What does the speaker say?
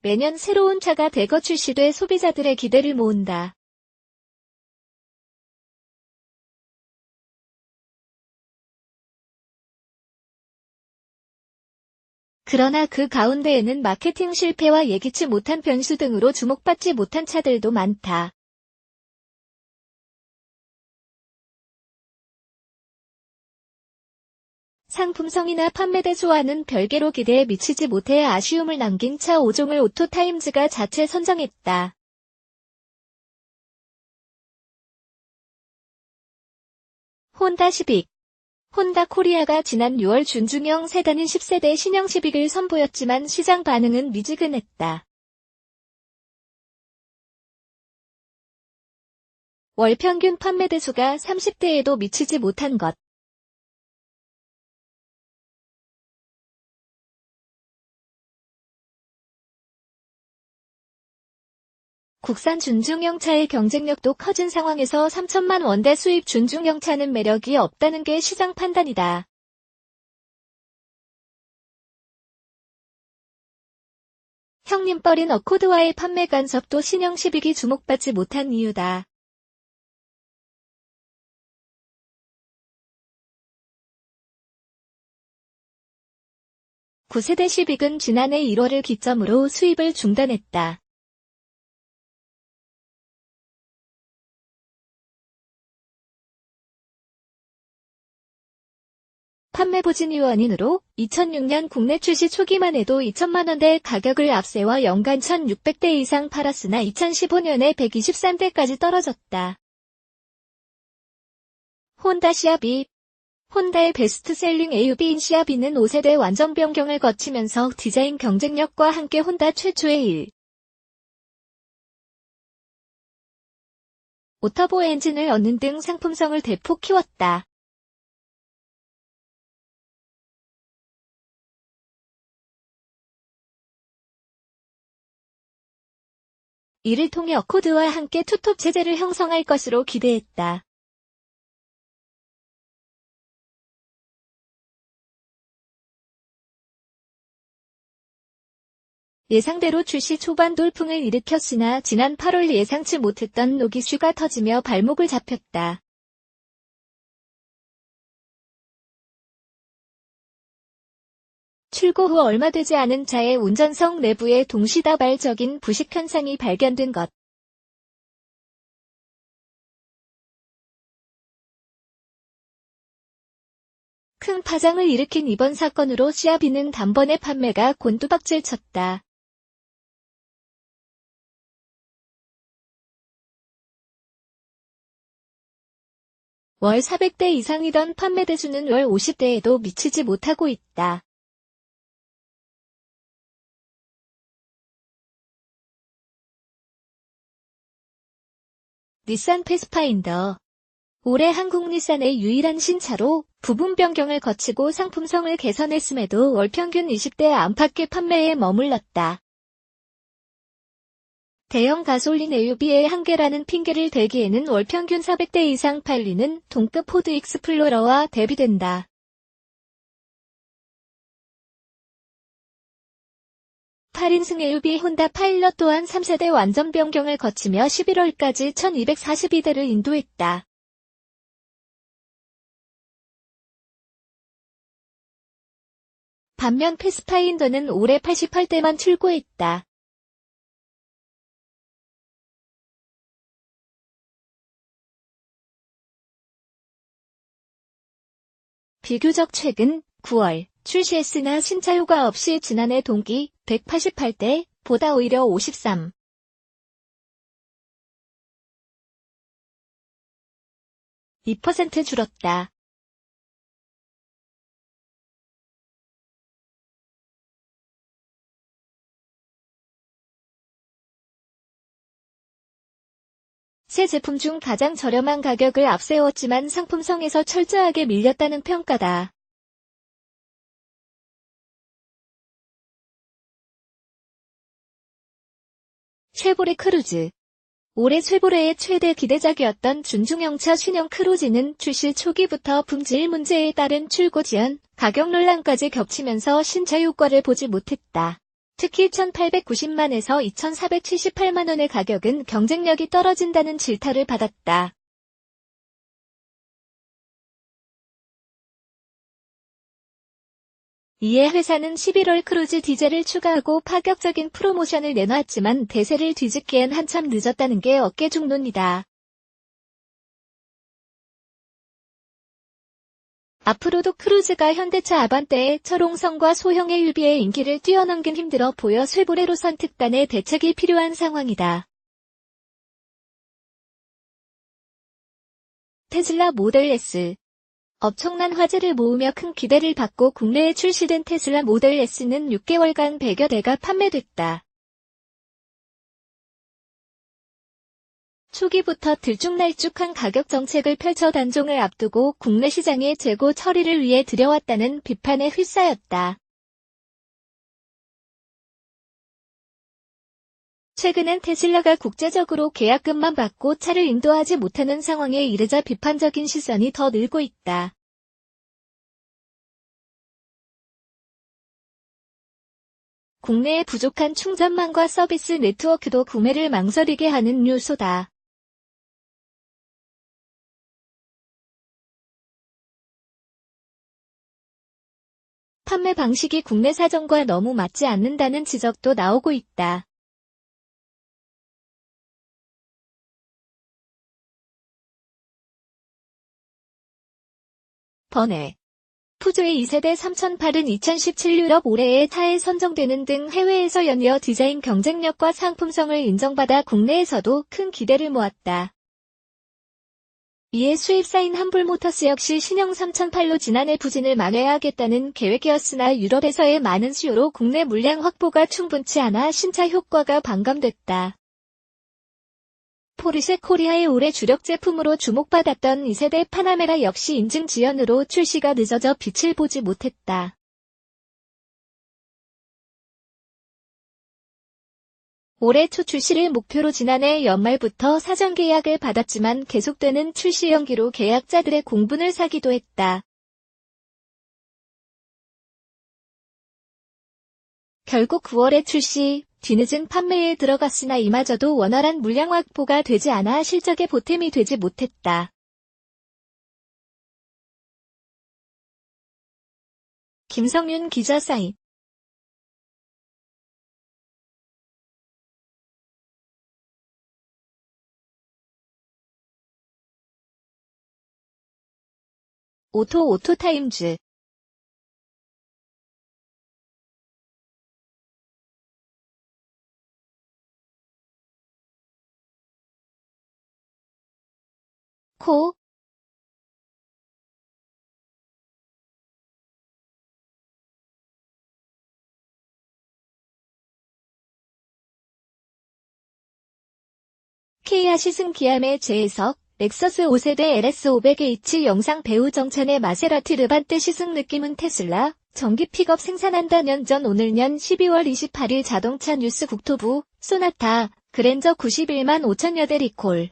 매년 새로운 차가 대거 출시돼 소비자들의 기대를 모은다. 그러나 그 가운데에는 마케팅 실패와 예기치 못한 변수 등으로 주목받지 못한 차들도 많다. 상품성이나 판매 대 수와는 별개로 기대에 미치지 못해 아쉬움을 남긴 차 5종을 오토타임즈가 자체 선정했다. 혼다 시빅 혼다 코리아가 지난 6월 준중형 세단인 10세대 신형 시빅을 선보였지만 시장 반응은 미지근했다. 월 평균 판매 대수가 30대에도 미치지 못한 것. 국산 준중형차의 경쟁력도 커진 상황에서 3천만 원대 수입 준중형차는 매력이 없다는 게 시장 판단이다. 형님 뻘인 어코드와의 판매 간섭도 신형 시빅이 주목받지 못한 이유다. 9세대 시빅은 지난해 1월을 기점으로 수입을 중단했다. 판매 부진 요원인으로 2006년 국내 출시 초기만 해도 2천만원대 가격을 앞세워 연간 1,600대 이상 팔았으나 2015년에 123대까지 떨어졌다. 혼다 시아비 혼다의 베스트셀링 AUB인 시아비는 5세대 완전 변경을 거치면서 디자인 경쟁력과 함께 혼다 최초의 1. 오터보 엔진을 얻는 등 상품성을 대폭 키웠다. 이를 통해 어코드와 함께 투톱 체제를 형성할 것으로 기대했다. 예상대로 출시 초반 돌풍을 일으켰으나 지난 8월 예상치 못했던 노기슈가 터지며 발목을 잡혔다. 출고 후 얼마 되지 않은 차의 운전석 내부에 동시다발적인 부식 현상이 발견된 것. 큰 파장을 일으킨 이번 사건으로 시아비는 단번에 판매가 곤두박질 쳤다. 월 400대 이상이던 판매 대수는 월 50대에도 미치지 못하고 있다. 닛산 패스파인더 올해 한국 닛산의 유일한 신차로 부분 변경을 거치고 상품성을 개선했음에도 월 평균 20대 안팎의 판매에 머물렀다. 대형 가솔린 AUB의 한계라는 핑계를 대기에는 월 평균 400대 이상 팔리는 동급 포드 익스플로러와 대비된다. 8인승 AUB 혼다 파일럿 또한 3세대 완전 변경을 거치며 11월까지 1242대를 인도했다. 반면 패스파인더는 올해 88대만 출고했다. 비교적 최근 9월 출시했으나 신차 효과 없이 지난해 동기 188대 보다 오히려 53. 2% 줄었다. 새 제품 중 가장 저렴한 가격을 앞세웠지만 상품성에서 철저하게 밀렸다는 평가다. 쉐보레 크루즈 올해 쉐보레의 최대 기대작이었던 준중형차 신형 크루즈는 출시 초기부터 품질 문제에 따른 출고 지연, 가격 논란까지 겹치면서 신차 효과를 보지 못했다. 특히 1890만에서 2478만원의 가격은 경쟁력이 떨어진다는 질타를 받았다. 이에 회사는 11월 크루즈 디젤을 추가하고 파격적인 프로모션을 내놨지만 대세를 뒤집기엔 한참 늦었다는 게 어깨 중론이다. 앞으로도 크루즈가 현대차 아반떼의 철옹성과 소형의 유비의 인기를 뛰어넘긴 힘들어 보여 쇠보레로선 특단의 대책이 필요한 상황이다. 테슬라 모델 S 엄청난 화제를 모으며 큰 기대를 받고 국내에 출시된 테슬라 모델 S는 6개월간 100여 대가 판매됐다. 초기부터 들쭉날쭉한 가격 정책을 펼쳐 단종을 앞두고 국내 시장의 재고 처리를 위해 들여왔다는 비판에 휩싸였다. 최근엔 테슬라가 국제적으로 계약금만 받고 차를 인도하지 못하는 상황에 이르자 비판적인 시선이 더 늘고 있다. 국내에 부족한 충전망과 서비스 네트워크도 구매를 망설이게 하는 요소다. 판매 방식이 국내 사정과 너무 맞지 않는다는 지적도 나오고 있다. 번외 푸조의 2세대 3008은 2017 유럽 올해의 타에 선정되는 등 해외에서 연이어 디자인 경쟁력과 상품성을 인정받아 국내에서도 큰 기대를 모았다. 이에 수입사인 함불모터스 역시 신형 3008로 지난해 부진을 만회하겠다는 계획이었으나 유럽에서의 많은 수요로 국내 물량 확보가 충분치 않아 신차 효과가 반감됐다. 포르쉐 코리아의 올해 주력 제품으로 주목받았던 2세대 파나메라 역시 인증 지연으로 출시가 늦어져 빛을 보지 못했다. 올해 초 출시를 목표로 지난해 연말부터 사전 계약을 받았지만 계속되는 출시 연기로 계약자들의 공분을 사기도 했다. 결국 9월에 출시, 뒤늦은 판매에 들어갔으나 이마저도 원활한 물량 확보가 되지 않아 실적에 보탬이 되지 못했다. 김성윤 기자 사인 오토 오토타임즈 코 케이아 시승 기암의 재해석 렉서스 5세대 LS500H 영상 배우 정찬의 마세라티 르반떼 시승 느낌은 테슬라 전기 픽업 생산한다 년 전 오늘 년 12월 28일 자동차 뉴스 국토부 소나타 그랜저 91만 5천여 대 리콜